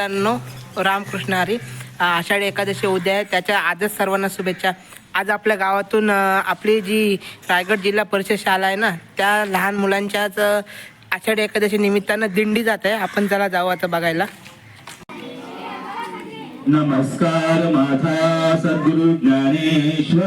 मित्रांनो रामकृष्ण हरी आषाढी एकादशी उद्या आहे. त्याच्या आजच सर्वांना शुभेच्छा. आज आपल्या गावातून आपली जी रायगड जिल्हा परिषद शाळा आहे ना त्या लहान मुलांच्याच आषाढी एकादशी निमित्तानं दिंडी जात आहे. आपण जरा जाऊ आता बघायला. नमस्कार माझा सद्गुरु ज्ञानेश्वराशी.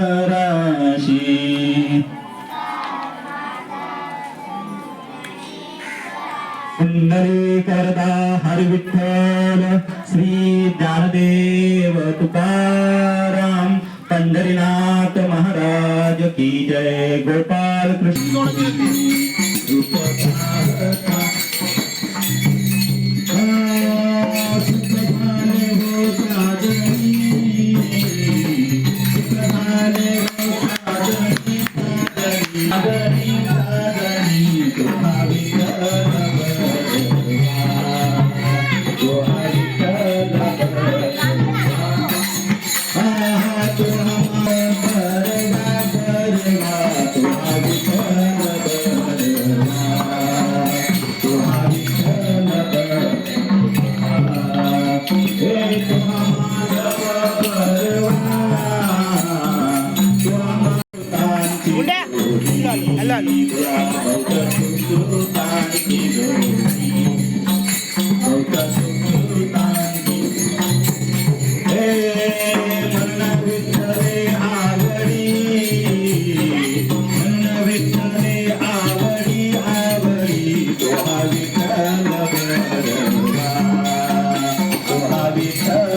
कुंडली करदा हरि विठ्ठल श्री ज्ञानदेव तुकाराम पंढरीनाथ महाराज की जय. Gopal Habitat.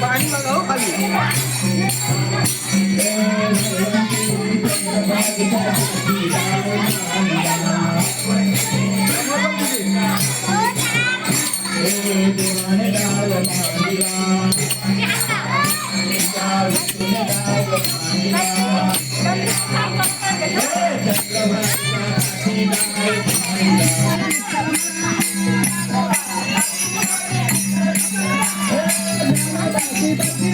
Vai, vai, vai, vai,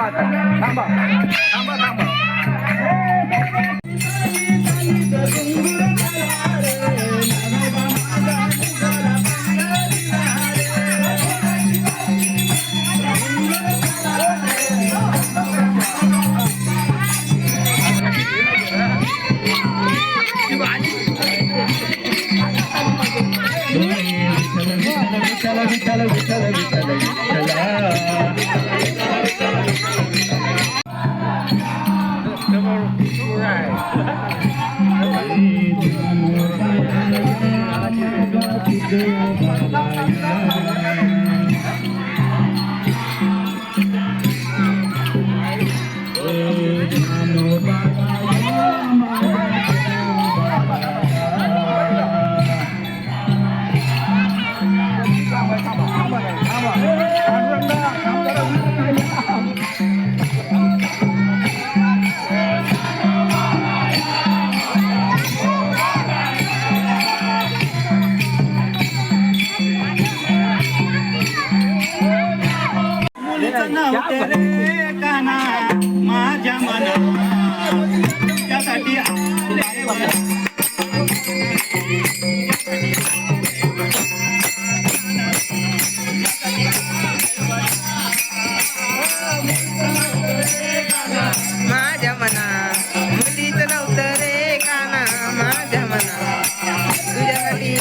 Vitthal Vitthal Vitthal Vitthal मुलीचं नव्हते रे काना माझ्या मना. त्यासाठी माझ्या मना. मुलीच नव्हतं रे काना. माझ्या मना. तुझ्यासाठी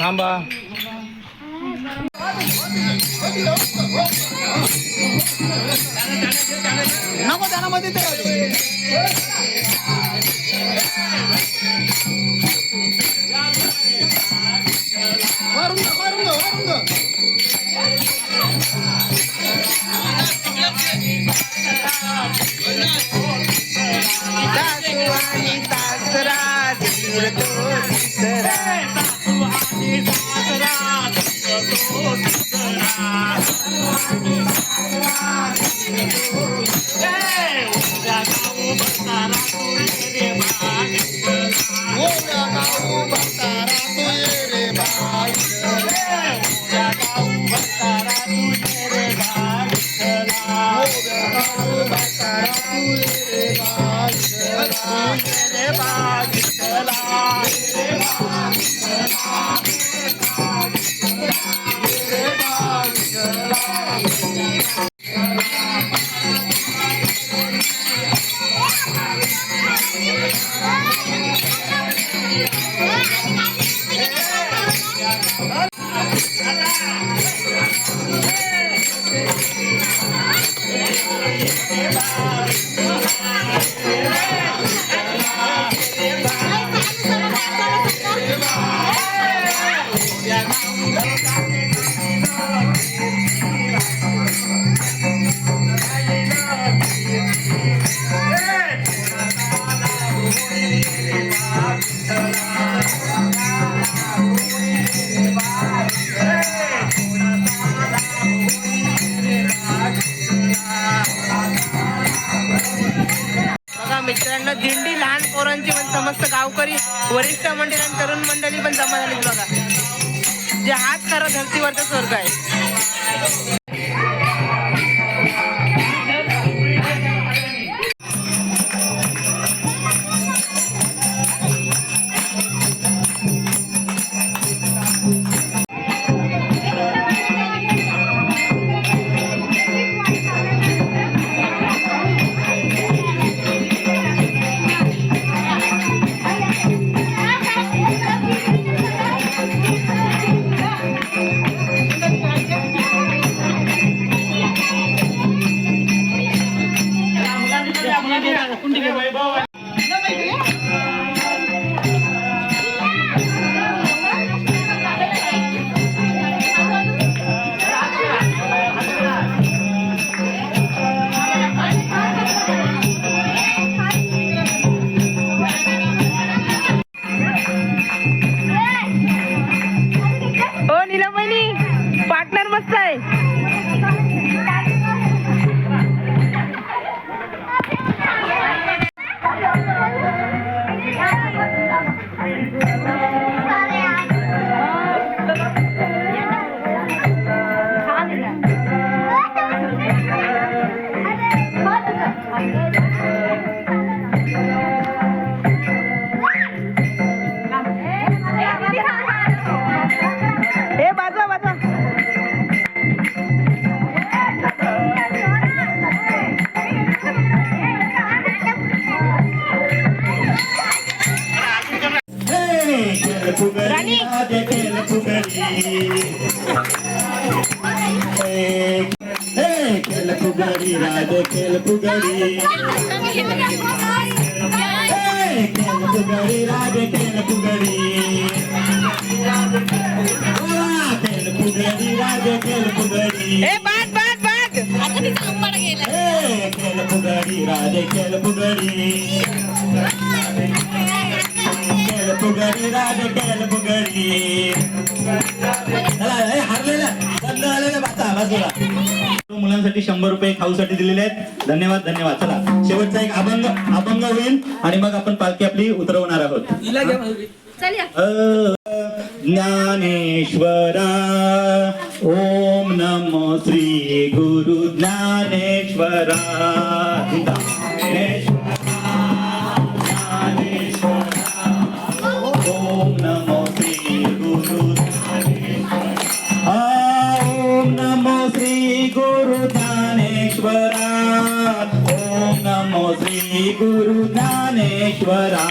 थांबा. नको त्यांना मध्ये ए, उद्या 何? समस्त वरिष्ठ मंडळी आणि तरुण मंडळी पण जमा झाली बघा. जे हात करा धर्तीवरचा स्वर्ग आहे. Hey, केलं फुगडी, राधे केलं फुगडी. केलं फुगडी, राधे केलं फुगडी. केलं फुगडी, राधे केलं फुगडी. केलं फुगडी, राधे केलं फुगडी. हारलेलं, बंद झालेलं बसा, बाजूला. मुलांसाठी शंभर रुपये खाऊसाठी दिलेले आहेत. धन्यवाद धन्यवाद. चला शेवटचा एक अभंग अभंग होईल आणि मग आपण पालखी आपली उतरवणार आहोत. ज्ञानेश्वरा ओम नमो श्री गुरु ज्ञानेश्वरा, ज्ञानेश्वरा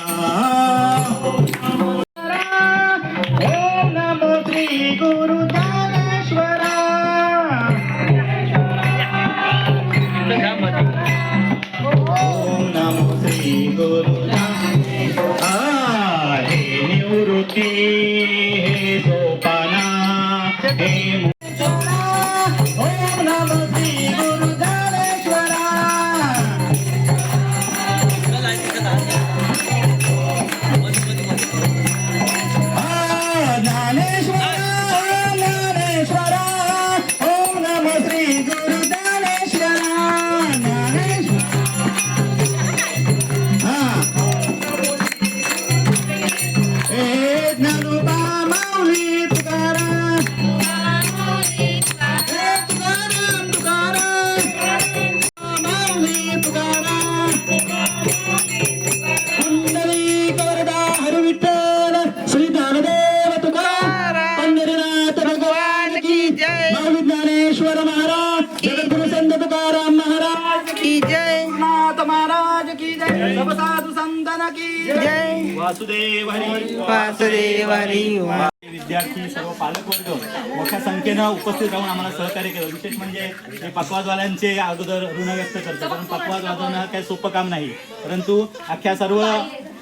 साधू संताना की जय। वासुदेव हरी। वासुदेव हरी विद्यार्थी सर्व पालकवर्ग मोठ्या संख्येनं उपस्थित राहून आम्हाला सहकार्य केलं. विशेष म्हणजे हे पकवाजवाल्यांचे अगोदर ऋण व्यक्त करतो कारण पकवाज वाजवणं काही सोपं काम नाही. परंतु अख्ख्या सर्व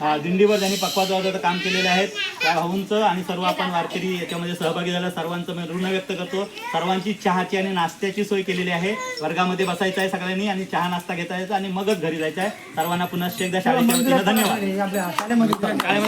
अ, दिंडीवर ज्यांनी पकवाज वाजवायचं काम केलेले आहेत. त्या भाऊंचं आणि सर्व आपण वारकरी याच्यामध्ये सहभागी झाला सर्वांचं मी ऋण व्यक्त करतो. सर्वांची चहाची आणि नाश्त्याची सोय केलेली आहे. वर्गामध्ये बसायचं आहे सगळ्यांनी आणि चहा नाश्ता घेता यायचा आणि मगच घरी जायचं आहे. सर्वांना पुन्हा एकदा शाळेच्या वतीनं धन्यवाद. शाळेमध्ये